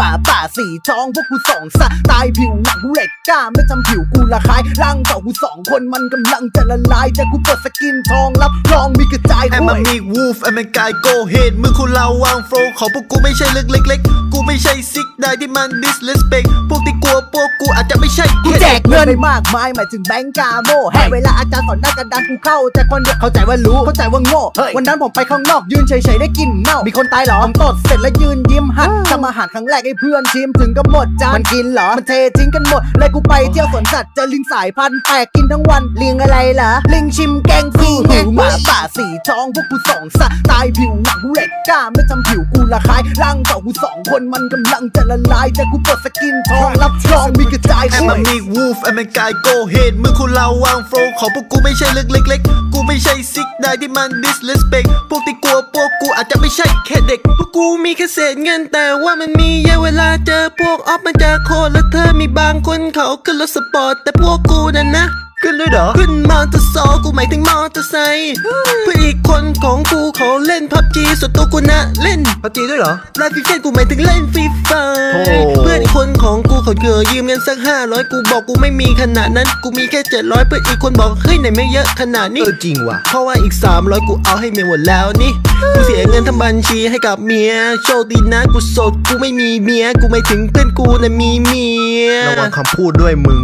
หมาป่าสีท้องพวกกูสองสะตายผิวหนังเหล็กกล้าไม่จำผิวกูละคายร่างต่อกูสองคนมันกำลังจะละลายแต่กูเปิดสกินทองรับรองมีกระจายแอมด้มาวยมีวูฟแอมแมนกายโกเฮดมือคุณเราวางโฟลของพวกกูไม่ใช่เล็กเล็กๆกูไม่ใช่ซิกได้ที่มันดิสเลสเปกที่กลัวพวก จจะไม่ใช่กูแจกเงินไปมากมายหมายถึงแบงก์กาโมแห่เวลาอาจารย์สอนหน้ากระดานกูเข้าแต่คนเดียวเข้าใจว่ารู้เข้าใจว่าโง่วันนั้นผมไปข้างนอกยืนเฉยๆได้กลินเน่ามีคนตายเหรอผมตดเสร็จแล้วยืนยิ้มฮัททำอาหารครั้งแรกให้เพื่อนชิมถึงก็หมดจานมันกินเหรอมันเททิ้งกันหมดเลยกูไปเที่ยวสวนสัตว์เจอลิงสายพันธุ์แปลกกินทั้งวันลิงอะไรเหรอลิงชิมแกงฟรีไงหมาป่าสีท้องพวกกูสองสะตายผิวหนังเหล็กกล้าไม่จำผิวกูละคายร่างต่อกูสองคนมันกำลังจะละลายแต่กูเปิดสกินทองรับรองมีกระจายแอมด้วมายมีวูฟแอมเป็นกายโกเฮดมึงคุณเราวางโฟลของพวกกูไม่ใช่เล็กเล็กๆกูไม่ใช่ซิกได้ที่มัน disrespect พวกที่กลัวพวกกูอาจจะไม่ใช่แค่เด็ก พวกกูมีแค่เศษเงินแต่ว่ามันมีเยอะเวลาเจอพวกออฟมันจะโคตรแล้วเธอมีบางคนเขาขึ้นรถสปอร์ตแต่พวกกูนั่นนะ ขึ้นด้วยเหรอ ขึ้นมอเตอร์ไซค์กูหมายถึงมอเตอร์ไซค์เพื่อนอีกคนของกูเขาเล่นพับจีส่วนตัวกูนะเล่นพับจีด้วยเหรอไลฟ์ฟิเช่นกูหมายถึงเล่นฟรีไฟโอ้เพื่อนอีกคนของกูเขาเกือยืมเงินสักห้าร้อยกูบอกกูไม่มีขนาดนั้น กูมีแค่เจ็ดร้อยเพื่อนอีกคนบอกเฮ้ยไหนไม่เยอะขนาดนี้เออจริงว่ะเพราะว่าอีก300กูเอาให้เมียหมดแล้วนี่กูเสียเงินทั้งบัญชีให้กับเมียโชคดีนะกูโสดกูไม่มีเมียกูไม่ถึงเพื่อนกูนะมีเมียระวังคำพูดด้วยมึง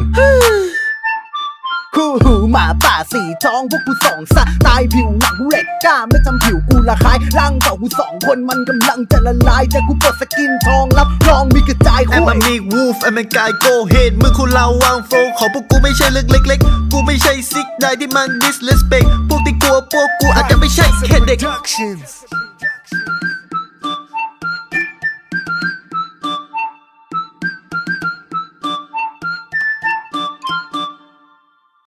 คู่หูหมาป่าสีท้องพวกกูสองสะตายผิวหนังเหล็กกล้าไม่จำผิวกูละคายร่างต่อกูสองคนมันกำลังจะละลายแต่กูเปิดสกินทองรับรองมีกระจายแอมคู่มามีวูฟแอมเป็นกายโกเฮดมึงคุณเราวางโฟลของพวกกูไม่ใช่เล็กเล็กๆกูไม่ใช่ซิกได้ที่มัน disrespect พวกที่กลัวพวกกูอาจจะไม่ใช่แค่เด็ก Productions.